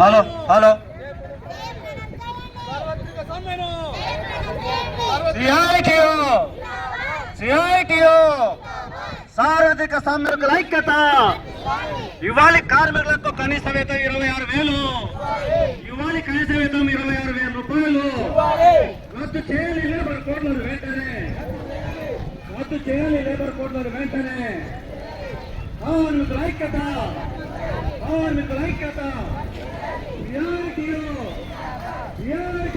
Hello hello. సార్వత్రిక సమ్మెకుల ఐక్యత. ఇవాళ కార్మికులకు కనీస వేతం ఇరవై ఆరు వేలు. ఇవాళ కనీస వేతం ఇరవై ఆరు వేల రూపాయలు. రద్దు చేయాలి లేబర్ కోడ్లను వెంటనే. రద్దు చేయాలి లేబర్ కోడ్లను వెంటనే. కార్మికుల ఐక్యత కార్మికుల ఐక్యత. సిఐటియు సిఐటియు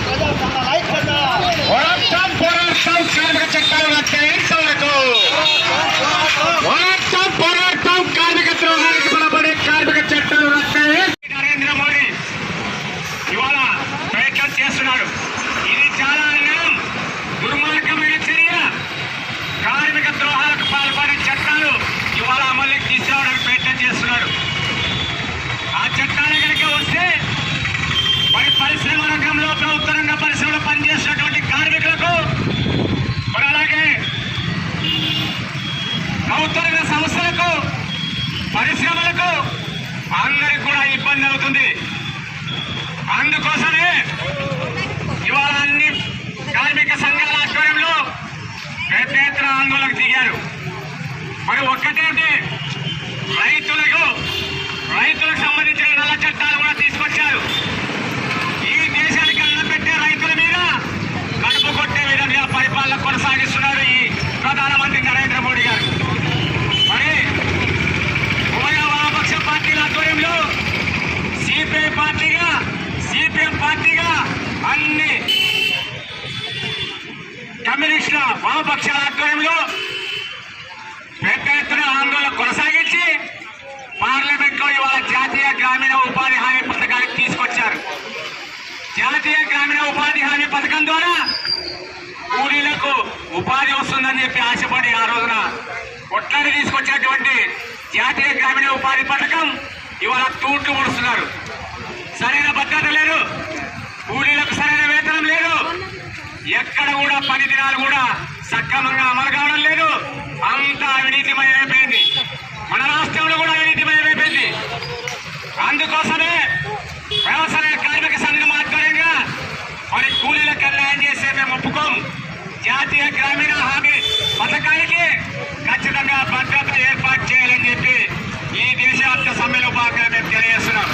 孩子。అందరికి కూడా ఇబ్బంది అవుతుంది. అందుకోసమే ఇవాళ అన్ని కార్మిక సంఘాల ఆధ్వర్యంలో పెద్ద ఎత్తున ఆందోళనకు దిగారు. మరి ఒక్కటేంటి రైతులకు రైతులకు సంబంధించిన నల్ల చట్టాలు కూడా తీసుకొచ్చారు. ఈ దేశానికి అన్నం పెట్టే రైతుల మీద కడుపు కొట్టే విధంగా పరిపాలన కొనసాగిస్తున్నారు ఈ ప్రధానమంత్రి నరేంద్ర మోడీ గారు మరి ఉభయ వామపక్ష పార్టీల ఆధ్వర్యంలో సిపిఐ పార్టీగా సిపిఎం పార్టీగా అన్ని కమ్యూనిస్టుల వామపక్షాల ఆధ్వర్యంలో పెద్ద ఎత్తున ఆందోళన కొనసాగించి పార్లమెంట్లో ఇవాళ జాతీయ గ్రామీణ ఉపాధి హామీ పథకానికి తీసుకొచ్చారు. జాతీయ గ్రామీణ ఉపాధి హామీ పథకం ద్వారా కూలీలకు ఉపాధి వస్తుందని చెప్పి ఆశపడి ఆ రోజున కొట్లాడి తీసుకొచ్చినటువంటి జాతీయ గ్రామీణ ఉపాధి పథకం ఇవాళ తూట్లు ముడుస్తున్నారు. సరైన భద్రత లేదు. కూలీలకు సరైన వేతనం లేదు. ఎక్కడ కూడా పని దినాలు కూడా సక్రమంగా అమలు కావడం లేదు. అంతా అవినీతిమయమైపోయింది మన రాష్ట్రంలో కూడా అవినీతిమయమైపోయింది అందుకోసమే వ్యవసాయ కార్మిక సంఘం ఆధ్వర్యంగా మరి కూలీలకు అన్యాయం చేసే మేము ఒప్పుకోం. జాతీయ గ్రామీణ హామీ పథకానికి ఖచ్చితంగా భద్రత ఏర్పాటు చేయాలని చెప్పి ఈ దేశవ్యాప్త సమ్మెలో భాగంగా మేము తెలియజేస్తున్నాం.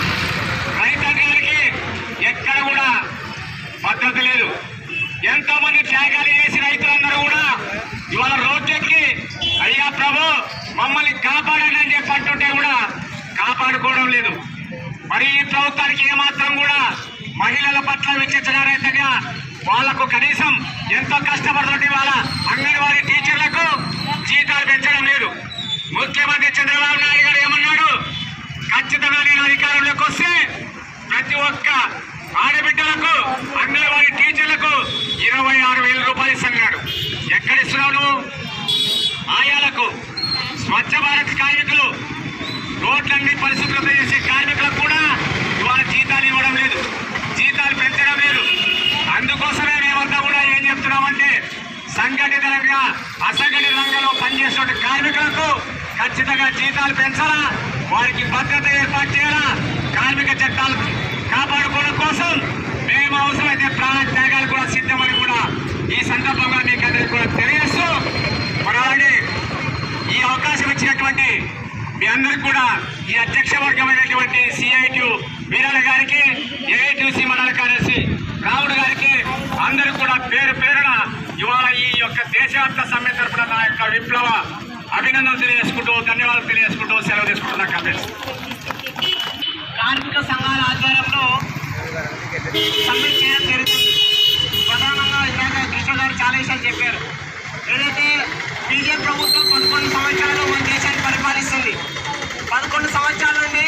ఉన్నామో మమ్మల్ని కాపాడండి అని చెప్పంటుంటే కూడా కాపాడుకోవడం లేదు. మరి ఈ ప్రభుత్వానికి ఏమాత్రం కూడా మహిళల పట్ల విచక్షణారహితంగా వాళ్ళకు కనీసం ఎంతో కష్టపడుతుంటే వాళ్ళ అంగన్వాడీ టీచర్లకు జీతాలు పెంచడం లేదు. ముఖ్యమంత్రి చంద్రబాబు నాయుడు గారు ఏమన్నాడు? ఖచ్చితంగా నేను అధికారంలోకి వస్తే ప్రతి ఒక్క ఆడబిడ్డలకు అంగన్వాడీ టీచర్లకు ఇరవై ఆరు వేల రూపాయలు ఇస్తున్నాడు ఎక్కడ ఇస్తున్నావు నువ్వు? రోడ్లన్నీ పరిశుభ్రత చేసే కార్మికులకు కూడా ఇవాళ జీతాలు ఇవ్వడం లేదు. జీతాలు పెంచడం లేదు. అందుకోసమే మేమంతా కూడా ఏం చెప్తున్నామంటే సంఘటిత రంగ అసంఘటిత రంగంలో పనిచేసే కార్మికులకు ఖచ్చితంగా జీతాలు పెంచాలా వారికి భద్రత ఏర్పాటు చేయాలా కార్మిక చట్టాలు కాపాడుకోవడం కోసం మేము అవసరమైతే ప్రాణ త్యాగాలు కూడా సిద్ధమని కూడా ఈ సందర్భంగా మీకు పిసిసి మండల కార్యదర్శి రాముడు గారికి అందరూ కూడా పేరు పేరున ఇవాళ ఈ యొక్క దేశవ్యాప్త సమ్మె తరపున నా యొక్క విప్లవ అభినందనలు తెలియజేసుకుంటూ ధన్యవాదాలు తెలియజేసుకుంటూ సెలవు తీసుకుంటున్నా కాంగ్రెస్. కార్మిక సంఘాల ఆధ్వర్యంలో సమ్మె చేయడం ప్రధానంగా ఇందాక కృష్ణ గారు చాలా విషయాలు చెప్పారు. ఏదైతే బీజేపీ ప్రభుత్వం పదకొండు సంవత్సరాలు మన దేశాన్ని పరిపాలిస్తుంది పదకొండు సంవత్సరాల నుండి